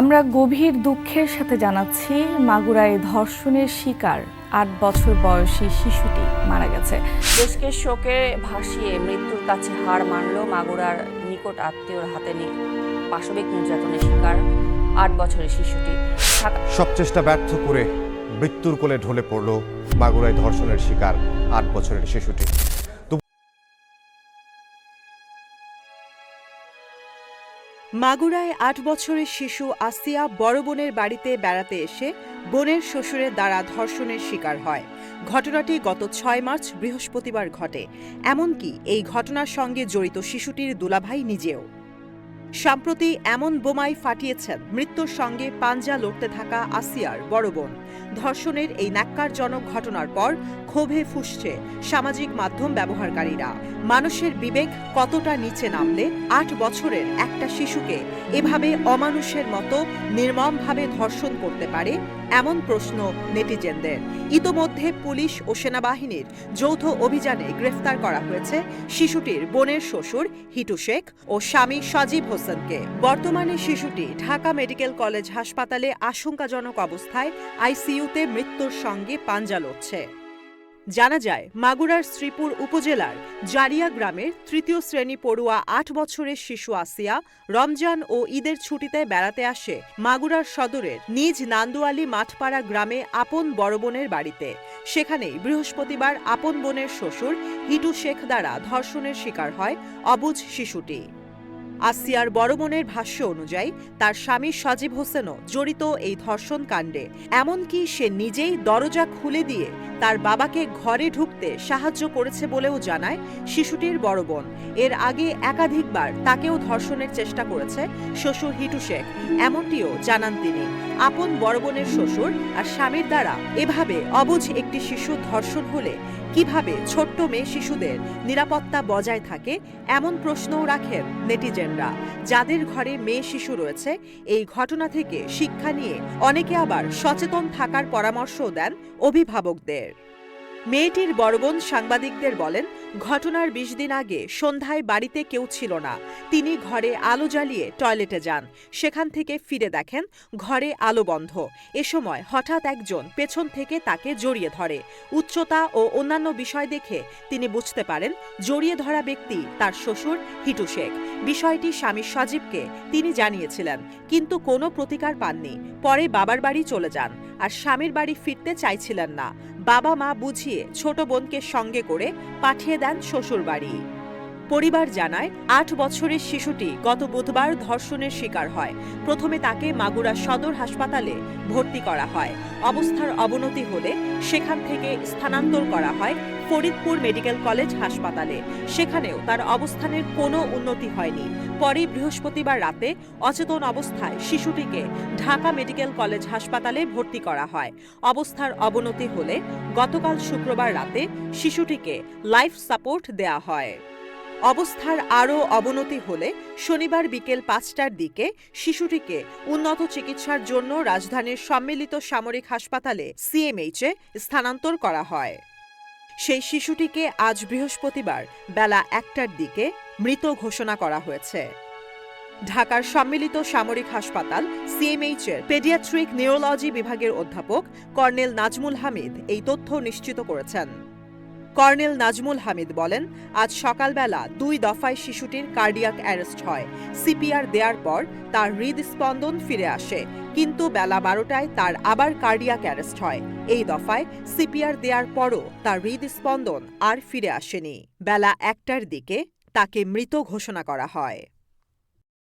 আমরা গভীর দুঃখের সাথে জানাচ্ছি মাগুরায় ধর্ষণের শিকার আট বছর বয়সী শিশুটি মারা গেছে। দেশকে শোকে ভাসিয়ে মৃত্যুর কাছে হার মানল মাগুরার নিকট আত্মীয়র হাতে নিয়ে। পাশবিক নির্যাতনের শিকার আট বছরের শিশুটি। সব চেষ্টা ব্যর্থ করে মৃত্যুর কোলে ঢলে পড়ল মাগুরায় ধর্ষণের শিকার আট বছরের শিশুটি। মাগুরায় আট বছরের শিশু আসিয়া বড় বোনের বাড়িতে বেড়াতে এসে বোনের শ্বশুরের দ্বারা ধর্ষণের শিকার হয়। ঘটনাটি গত ছয় মার্চ বৃহস্পতিবার ঘটে। এমনকি এই ঘটনার সঙ্গে জড়িত শিশুটির দুলাভাই নিজেও। সম্প্রতি এমন বোমাই ফাটিয়েছেন, মৃত্যুর সঙ্গে পাঞ্জা লড়তে থাকা আসিয়ার বড় বোন। ধর্ষণের এই ন্যাক্কারজনক ঘটনার পর ক্ষোভে ফুসছে সামাজিক মাধ্যম ব্যবহারকারীরা। মানুষের বিবেক কতটা নিচে নামলে আট বছরের একটা শিশুকে এভাবে অমানুষের মতো নির্মমভাবে ধর্ষণ করতে পারে এমন প্রশ্ন নেটিজেনদের। ইতোমধ্যে পুলিশ ও সেনাবাহিনীর যৌথ অভিযানে গ্রেফতার করা হয়েছে শিশুটির বোনের শ্বশুর হিটু শেখ ও স্বামী সজীব হোসেনকে। বর্তমানে শিশুটি ঢাকা মেডিকেল কলেজ হাসপাতালে আশঙ্কাজনক অবস্থায় আইসিইউতে মৃত্যুর সঙ্গে পাঞ্জা লড়ছে। জানা যায়, মাগুরার শ্রীপুর উপজেলার জারিয়া গ্রামের তৃতীয় শ্রেণি পড়ুয়া আট বছরের শিশু আসিয়া রমজান ও ঈদের ছুটিতে বেড়াতে আসে মাগুরার সদরের নিজ নান্দুয়ালি মাঠপাড়া গ্রামে আপন বড় বোনের বাড়িতে। সেখানেই বৃহস্পতিবার আপন বোনের শ্বশুর হিটু শেখ দ্বারা ধর্ষণের শিকার হয় অবুজ শিশুটি। আসিয়ার বড় বোনের ভাষ্য অনুযায়ী, তার স্বামী সজীব হোসেনও জড়িত এই ধর্ষণ কাণ্ডে। এমনকি সে নিজেই দরজা খুলে দিয়ে তার বাবাকে ঘরে ঢুকতে সাহায্য করেছে বলেও জানায় শিশুটির বড় বোন। এর আগে একাধিকবার তাকেও ধর্ষণের চেষ্টা করেছে শ্বশুর হিটু শেখ। এমনটিও জানান তিনি। আপন বড় বোনের শ্বশুর আর স্বামীর দ্বারা এভাবে অবুঝ একটি শিশু ধর্ষণ হলে কীভাবে ছোট্ট মেয়ে শিশুদের নিরাপত্তা বজায় থাকে এমন প্রশ্নও রাখেন নেটিজেনরা। যাদের ঘরে মেয়ে শিশু রয়েছে, এই ঘটনা থেকে শিক্ষা নিয়ে অনেকে আবার সচেতন থাকার পরামর্শও দেন অভিভাবকদের। মেয়েটির বড়বোন সাংবাদিকদের বলেন, ঘটনার বিশ দিন আগে সন্ধ্যায় বাড়িতে কেউ ছিল না। তিনি ঘরে আলো জ্বালিয়ে টয়লেটে যান। সেখান থেকে ফিরে দেখেন, ঘরে আলো বন্ধ। এ সময় হঠাৎ একজন পেছন থেকে তাকে জড়িয়ে ধরে। উচ্চতা ও অন্যান্য বিষয় দেখে তিনি বুঝতে পারেন, জড়িয়ে ধরা ব্যক্তি তার শ্বশুর হিটু শেখ। বিষয়টি স্বামী সজীবকে তিনি জানিয়েছিলেন, কিন্তু কোনো প্রতিকার পাননি। পরে বাবার বাড়ি চলে যান, আর স্বামীর বাড়ি ফিরতে চাইছিলেন না। বাবা মা বুঝিয়ে ছোট বোনকে সঙ্গে করে পাঠিয়ে দেন শ্বশুর বাড়ি পরিবার জানায়, আট বছরের শিশুটি গত বুধবার ধর্ষণের শিকার হয়। প্রথমে তাকে মাগুরা সদর হাসপাতালে ভর্তি করা হয়। অবস্থার অবনতি হলে সেখান থেকে স্থানান্তর করা হয় ফরিদপুর মেডিকেল কলেজ হাসপাতালে। সেখানেও তার অবস্থানের কোনো উন্নতি হয়নি। পরে বৃহস্পতিবার রাতে অচেতন অবস্থায় শিশুটিকে ঢাকা মেডিকেল কলেজ হাসপাতালে ভর্তি করা হয়। অবস্থার অবনতি হলে গতকাল শুক্রবার রাতে শিশুটিকে লাইফ সাপোর্ট দেয়া হয়। অবস্থার আরও অবনতি হলে শনিবার বিকেল পাঁচটার দিকে শিশুটিকে উন্নত চিকিৎসার জন্য রাজধানীর সম্মিলিত সামরিক হাসপাতালে সিএমএইচে স্থানান্তর করা হয়। সেই শিশুটিকে আজ বৃহস্পতিবার বেলা একটার দিকে মৃত ঘোষণা করা হয়েছে। ঢাকার সম্মিলিত সামরিক হাসপাতাল সিএমএইচের পেডিয়াট্রিক নিউরোলজি বিভাগের অধ্যাপক কর্নেল নাজমুল হামিদ এই তথ্য নিশ্চিত করেছেন। কর্নেল নাজমুল হামিদ বলেন, আজ সকালবেলা দুই দফায় শিশুটির কার্ডিয়াক অ্যারেস্ট হয়। সিপিআর দেওয়ার পর তার হৃদস্পন্দন ফিরে আসে, কিন্তু বেলা বারোটায় তার আবার কার্ডিয়াক অ্যারেস্ট হয়। এই দফায় সিপিআর দেওয়ার পরও তার হৃদস্পন্দন আর ফিরে আসেনি। বেলা একটার দিকে তাকে মৃত ঘোষণা করা হয়।